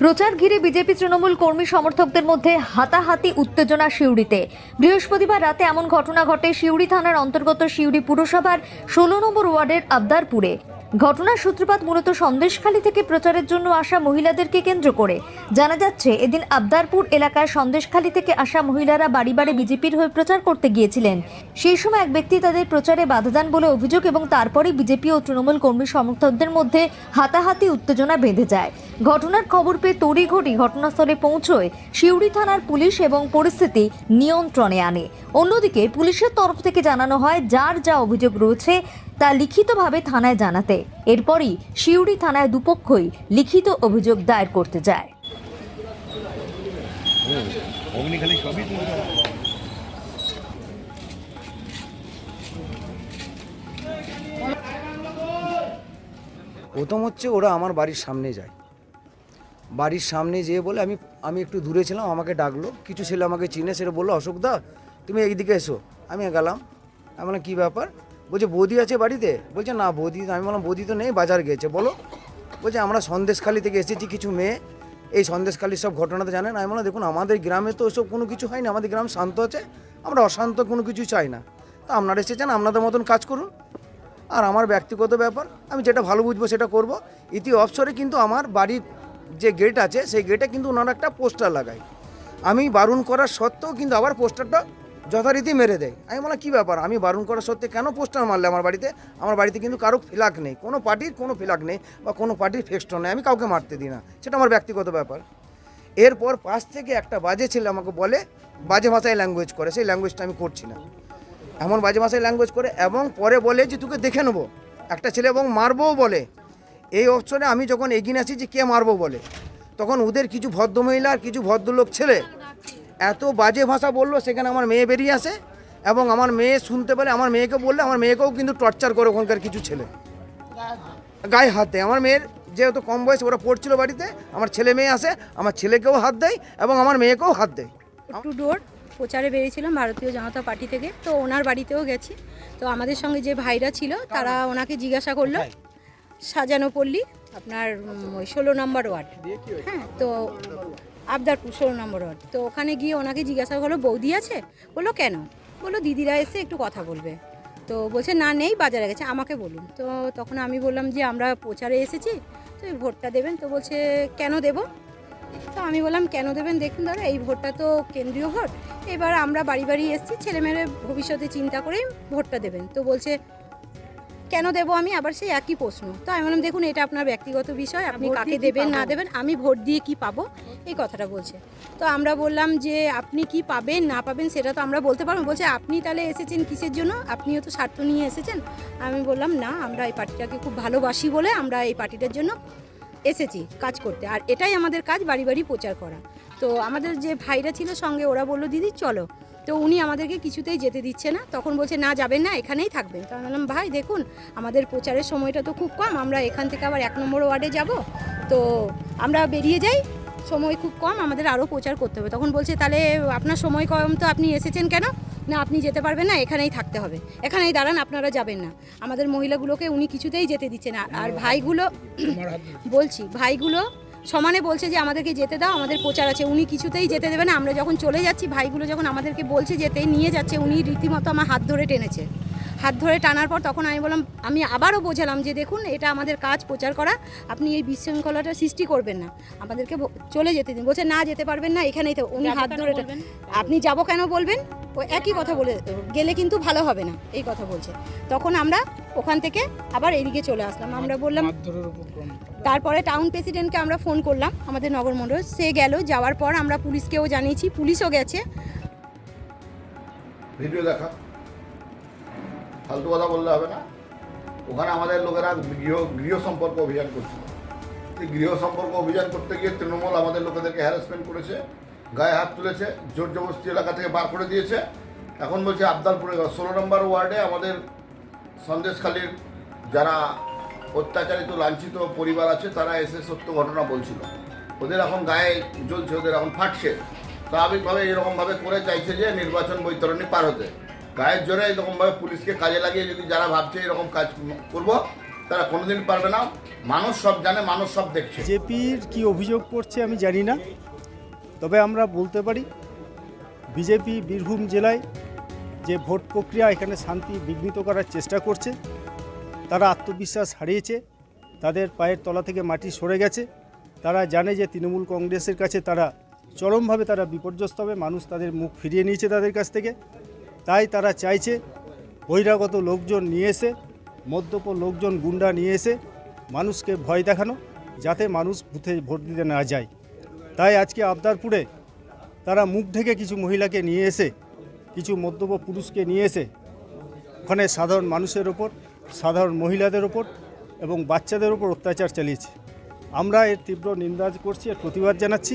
প্রচার ঘিরে বিজেপি তৃণমূল কর্মী সমর্থকদের মধ্যে হাতাহাতি উত্তেজনা সিউড়িতে। বৃহস্পতিবার রাতে এমন ঘটনা ঘটে সিউড়ি থানার অন্তর্গত সিউড়ি পুরসভার ষোলো নম্বর ওয়ার্ডের আবদারপুরে। ঘটনার সূত্রপাত মূলত সন্দেশখালী থেকে প্রচারের জন্য আসা মহিলাদেরকে কেন্দ্র করে। জানা যাচ্ছে, এদিন আবদারপুর এলাকায় সন্দেশখালী থেকে আসা মহিলারা বাড়ি বাড়ি বিজেপির হয়ে প্রচার করতে গিয়েছিলেন। সেই সময় এক ব্যক্তি তাদের প্রচারে বাধা দেন বলে অভিযোগ এবং তারপরে বিজেপি ও তৃণমূল কর্মী সমর্থকদের মধ্যে হাতাহাতি উত্তেজনা বেঁধে যায়। ঘটনার খবর পেয়ে তড়িঘড়ি ঘটনাস্থলে পৌঁছয় সিউড়ি থানার পুলিশ এবং পরিস্থিতি নিয়ন্ত্রণে আনে। অন্যদিকে পুলিশের তরফ থেকে জানানো হয় যার যা অভিযোগ রয়েছে তা লিখিতভাবে থানায় জানাতে। এরপরই সিউড়ি থানায় দুপক্ষই লিখিত অভিযোগ দায়ের করতে যায়। প্রথম হচ্ছে ওরা আমার বাড়ির সামনে যায়। বাড়ির সামনে যেয়ে বলে, আমি আমি একটু দূরে ছিলাম, আমাকে ডাকলো। কিছু ছেলে আমাকে চিনে, সেটা বলল, অশোক দা, তুমি এইদিকে এসো। আমি গেলাম। আমি বললাম, কী ব্যাপার? বলছে, বৌদি আছে বাড়িতে? বলছে, না, বৌদি, আমি বললাম, বৌদি তো নেই, বাজার গেছে বলো। বলছে, আমরা সন্দেশখালি থেকে এসেছি, কিছু মেয়ে, এই সন্দেশখালির সব ঘটনা তো জানেন? আমি বললাম, দেখুন, আমাদের গ্রামে তো ওসব কোনো কিছু হয় না আমাদের গ্রাম শান্ত আছে, আমরা অশান্ত কোনো কিছু চাই না। তা আপনারা এসেছেন, আপনাদের মতন কাজ করুন। আর আমার ব্যক্তিগত ব্যাপার, আমি যেটা ভালো বুঝব সেটা করব। ইতি অবসরে কিন্তু আমার বাড়ির যে গেট আছে, সেই গেটে কিন্তু ওনারা একটা পোস্টার লাগায়। আমি বারণ করার সত্ত্বেও কিন্তু আবার পোস্টারটা যথারীতি মেরে দেয়। আমি বললাম, কী ব্যাপার? আমি বারণ করার সত্ত্বে কেন পোস্টার মারলে আমার বাড়িতে? আমার বাড়িতে কিন্তু কারও ফিলাক নেই। কোনো পার্টির কোনো ফিলাক নেই বা কোনো পার্টির ফেক্সটন নেই। আমি কাউকে মারতে দিই না। সেটা আমার ব্যক্তিগত ব্যাপার। এরপর পাশ থেকে একটা বাজে ছেলে আমাকে বলে, বাজে ভাষায় ল্যাঙ্গুয়েজ করে। সেই ল্যাঙ্গুয়েজটা আমি করছি না। এমন বাজে ভাষায় ল্যাঙ্গুয়েজ করে এবং পরে বলে যে, তোকে দেখে নেব। একটা ছেলে এবং মারবও বলে। এই অবসরে আমি যখন এগিয়ে আসি যে কে মারবো বলে তখন ওদের কিছু ভদ্রমহিলা আর কিছু ভদ্রলোক ছেলে এত বাজে ভাষা বলল সেখানে আমার মেয়ে বেরিয়ে আসে এবং আমার মেয়ে শুনতে পারে আমার মেয়েকে বললে আমার মেয়েকেও কিন্তু টর্চার করে ওখানকার কিছু ছেলে। গায়ে হাত দেয়। আমার মেয়ের যেহেতু কম বয়স ওরা পড়ছিল বাড়িতে আমার ছেলে মেয়ে আসে আমার ছেলেকেও হাত দেয় এবং আমার মেয়েকেও হাত দেয়। টু ডোর প্রচারে বেরিয়েছিলাম ভারতীয় জনতা পার্টি থেকে তো ওনার বাড়িতেও গেছি। তো আমাদের সঙ্গে যে ভাইরা ছিল তারা ওনাকে জিজ্ঞাসা করল সাজানো পল্লী আপনার ওই ষোলো নম্বর ওয়ার্ড। হ্যাঁ তো আবদারপুর ষোলো নম্বর ওয়ার্ড। তো ওখানে গিয়ে ওনাকে জিজ্ঞাসা করল বৌদি আছে? বলল কেন? বলল দিদিরা এসে একটু কথা বলবে। তো বলছে না নেই বাজারে গেছে আমাকে বলুন। তো তখন আমি বললাম যে আমরা প্রচারে এসেছি তো এই ভোটটা দেবেন। তো বলছে কেন দেবো? তো আমি বললাম কেন দেবেন? দেখুন দাদা এই ভোটটা তো কেন্দ্রীয় ভোট। এবার আমরা বাড়ি বাড়ি এসেছি ছেলেমেয়ের ভবিষ্যতে চিন্তা করেই ভোটটা দেবেন। তো বলছে কেন দেবো আমি? আবার সেই একই প্রশ্ন। তো আমি বললাম দেখুন এটা আপনার ব্যক্তিগত বিষয় আপনি কাকে দেবেন না দেবেন আমি ভোট দিয়ে কি পাবো? এই কথাটা বলছে। তো আমরা বললাম যে আপনি কি পাবেন না পাবেন সেটা তো আমরা বলতে পারব বলছে আপনি তাহলে এসেছেন কিসের জন্য? আপনিও তো স্বার্থ নিয়ে এসেছেন? আমি বললাম না আমরা এই পার্টিটাকে খুব ভালোবাসি বলে আমরা এই পার্টিটার জন্য এসেছি কাজ করতে। আর এটাই আমাদের কাজ বাড়ি বাড়ি প্রচার করা। তো আমাদের যে ভাইরা ছিল সঙ্গে ওরা বলল দিদি চলো। তো উনি আমাদেরকে কিছুতেই যেতে দিচ্ছে না। তখন বলছে না যাবেন না এখানেই থাকবেন। তো আমি বললাম ভাই দেখুন আমাদের প্রচারের সময়টা তো খুব কম। আমরা এখান থেকে আবার এক নম্বর ওয়ার্ডে যাব। তো আমরা বেরিয়ে যাই। সময় খুব কম আমাদের আরও প্রচার করতে হবে। তখন বলছে তাহলে আপনার সময় কম তো আপনি এসেছেন কেন? না আপনি যেতে পারবেন না এখানেই থাকতে হবে। এখানেই দাঁড়ান আপনারা যাবেন না। আমাদের মহিলাগুলোকে উনি কিছুতেই যেতে দিচ্ছে না। আর ভাইগুলো বলছি ভাইগুলো সমানে বলছে যে আমাদেরকে যেতে দাও আমাদের প্রচার আছে। উনি কিছুতেই যেতে দেবে না। আমরা যখন চলে যাচ্ছি ভাইগুলো যখন আমাদেরকে বলছে যেতে নিয়ে যাচ্ছে উনি রীতিমতো আমার হাত ধরে টেনেছে। হাত ধরে টানার পর তখন আমি বললাম আমি আবারও বোঝালাম যে দেখুন এটা আমাদের কাজ প্রচার করা। আপনি এই বিশৃঙ্খলাটা সৃষ্টি করবেন না। আমাদেরকে চলে যেতে দিন। বলছে না যেতে পারবেন না এখানেই তো উনি হাত ধরে আপনি যাব কেন বলবেন? ও একই কথা বলে গেলে কিন্তু ভালো হবে না এই কথা বলছে। তখন আমরা ওখান থেকে আবার এদিকে চলে আসলাম। আমরা বললাম তারপরে টাউন প্রেসিডেন্টকে আমরা ফোন করলাম আমাদের নগরমণ্ডল। সে গেল যাওয়ার পর আমরা পুলিশকেও জানিয়েছি পুলিশও গেছে। ভিডিও দেখা। ফালতু কথা বললে হবে না। ওখানে আমাদের লোকেরা গৃহ গৃহ সম্পর্ক অভিযান করছিল। গৃহ সম্পর্ক অভিযান করতে গিয়ে তৃণমূল আমাদের লোকেদেরকে হ্যারাসমেন্ট করেছে। গায়ে হাত তুলেছে জোর জবরদস্তি এলাকা থেকে বার করে দিয়েছে। এখন বলছে আবদালপুরে ষোলো নম্বর ওয়ার্ডে আমাদের সন্দেশখালীর যারা অত্যাচারিত, লাঞ্ছিত পরিবার আছে, তারা এসে সত্য ঘটনা বলছিল। ওদের এখন গায়ে জ্বলছে, ওদের এখন ফাটছে। স্বাভাবিকভাবে এরকমভাবে করে চাইছে যে নির্বাচন বৈতরণী পার হতে। গায়ের জোরে এরকমভাবে পুলিশকে কাজে লাগিয়ে যদি যারা ভাবছে এরকম কাজ করব, তারা কোনোদিন পারবে না। মানুষ সব জানে, মানুষ সব দেখছে। বিজেপির কি অভিযোগ করছে আমি জানি না। তবে আমরা বলতে পারি বিজেপি বীরভূম জেলায় যে ভোট প্রক্রিয়া এখানে শান্তি বিঘ্নিত করার চেষ্টা করছে, তারা আত্মবিশ্বাস হারিয়েছে, তাদের পায়ের তলা থেকে মাটি সরে গেছে, তারা জানে যে তৃণমূল কংগ্রেসের কাছে তারা চরমভাবে তারা বিপর্যস্ত হবে, মানুষ তাদের মুখ ফিরিয়ে নিয়েছে তাদের কাছ থেকে। তাই তারা চাইছে বহিরাগত লোকজন নিয়ে এসে, মদ্যপ লোকজন গুন্ডা নিয়ে এসে মানুষকে ভয় দেখানো, যাতে মানুষ বুথে ভোট দিতে না যায়। তাই আজকে আবদারপুরে তারা মুখ ঢেকে কিছু মহিলাকে নিয়ে এসে, কিছু মদ্যপ পুরুষকে নিয়ে এসে, ওখানে সাধারণ মানুষের ওপর, সাধারণ মহিলাদের ওপর এবং বাচ্চাদের ওপর অত্যাচার চালিয়েছে। আমরা এর তীব্র নিন্দা করছি, এর প্রতিবাদ জানাচ্ছি।